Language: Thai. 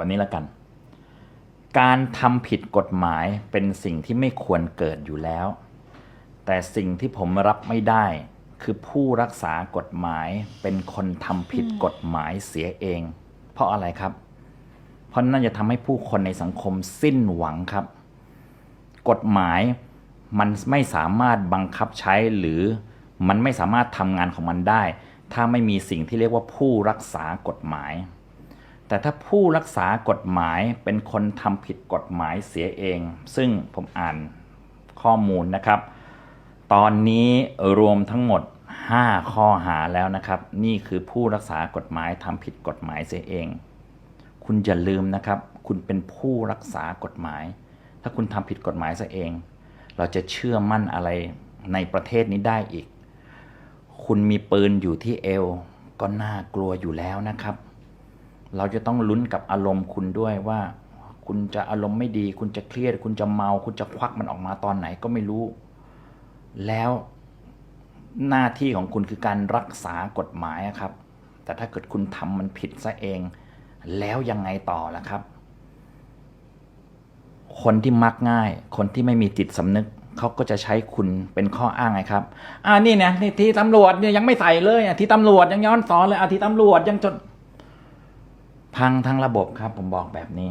แบบนี้ล้วกัน การทำผิดกฎหมายเป็นสิ่งที่ไม่ควรเกิดอยู่แล้ว แต่สิ่งที่ผมรับไม่ได้ คือผู้รักษากฎหมายเป็นคนทำผิดกฎหมายเสียเอง เพราะอะไรครับ เพราะนั่นจะทำให้ผู้คนในสังคมสิ้นหวังครับ กฎหมายมันไม่สามารถบังคับใช้หรือมันไม่สามารถทำงานของมันได้ ถ้าไม่มีสิ่งที่เรียกว่าผู้รักษากฎหมาย แต่ถ้าผู้รักษากฎหมายเป็นคนทำผิดกฎหมายเสียเอง ซึ่งผมอ่านข้อมูลนะครับ ตอนนี้รวมทั้งหมด 5 ข้อหาแล้วนะครับ นี่คือผู้รักษากฎหมายทำผิดกฎหมายเสียเอง คุณอย่าลืมนะครับ คุณเป็นผู้รักษากฎหมาย ถ้าคุณทำผิดกฎหมายซะเอง เราจะเชื่อมั่นอะไรในประเทศนี้ได้อีก คุณมีปืนอยู่ที่เอว ก็น่ากลัวอยู่แล้วนะครับ เราจะต้องลุ้นกับอารมณ์คุณด้วยว่า คุณจะอารมณ์ไม่ดี คุณจะเครียด คุณจะเมา คุณจะควักมันออกมาตอนไหนก็ไม่รู้ แล้วหน้าที่ของคุณคือการรักษากฎหมายครับ แต่ถ้าเกิดคุณทำมันผิดซะเอง แล้วยังไงต่อล่ะครับ คนที่มักง่าย คนที่ไม่มีจิตสำนึกเขาก็จะใช้คุณเป็นข้ออ้างไงครับ อ่านี่เนี่ยนี่ที่ตำรวจเนี่ยยังไม่ใส่เลยอะที่ตำรวจยังย้อนสอนเลยอะที่ตำรวจยังจน พังทั้งระบบครับผมบอกแบบนี้